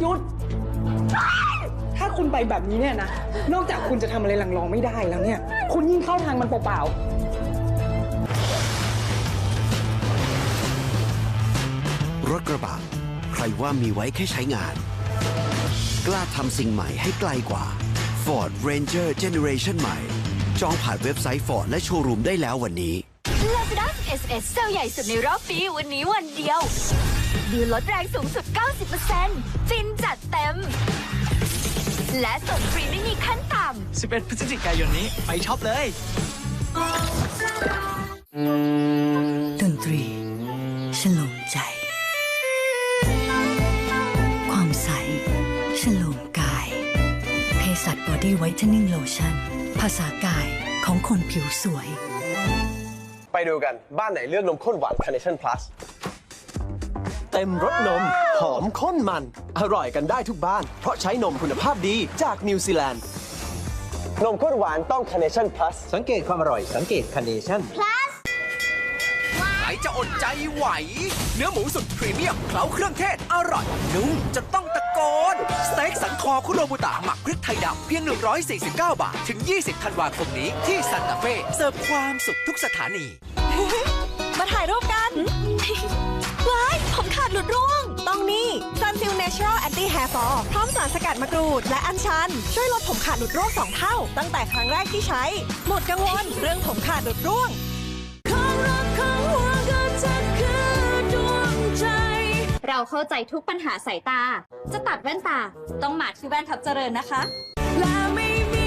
หยุด ถ้าคุณไปแบบนี้เนี่ยนะ นอกจากคุณจะทำอะไรหลังรองไม่ได้แล้วเนี่ย คุณยิ่งเข้าทางมันเปล่าๆ รถกระบะ ใครว่ามีไว้แค่ใช้งาน กล้าทำสิ่งใหม่ให้ไกลกว่า Ford Ranger Generation ใหม่ จองผ่านเว็บไซต์ Ford และโชว์รูมได้แล้ววันนี้ Lazada SS เซลลใหญ่สุดในรอบปีวันนี้วันเดียวดีลลดแรงสูงสุด 90%ฟินจัดเต็ม และส่งฟรีไม่มีขั้นต่11 พฤศจิกายนนี้ ไปช็อปเลย ดนตรีฉลมใจ ความใสฉลมกายเภสัชบอดี้ไวท์เทนนิ่งโลชั่น ภาษากายของคนผิวสวย ไปดูกันบ้านไหนเลือกนมข้นหวาน Carnation Plus เต็มรสนม หอมข้นมัน อร่อยกันได้ทุกบ้าน เพราะใช้นมคุณภาพดีจากนิวซีแลนด์ นมข้นหวานต้อง Carnation Plus สังเกตความอร่อยสังเกตคาเนชั่นใครจะอดใจไหว เนื้อหมูสุดพรีเมียมเคล้าเครื่องเทศอร่อย นุ่มจะต้องตะโกน สเต็กสันคอคุโรบุตะหมักพริกไทยดำเพียง 149 บาท ถึง 20 ธันวาคมนี้ที่ซันตาเฟ่เสิร์ฟความสุขทุกสถานีำมาถ่ายรูปกันว้ายผมขา ดหลุดร่วง ต้องนี่ Sunsil Natural Anti Hair Fall พร้อมสารสกัดมะกรูด และอัญชัน ช่วยลดผมขาดหลุดร่วง2เท่า ตั้งแต่ครั้งแรกที่ใช้ หมดกังวลเรื่องผมขาดหลุดร่วงเราเข้าใจทุกปัญหาสายตา จะตัดแว่นตา ต้องมาที่แว่นทับเจริญนะคะ และไม่มี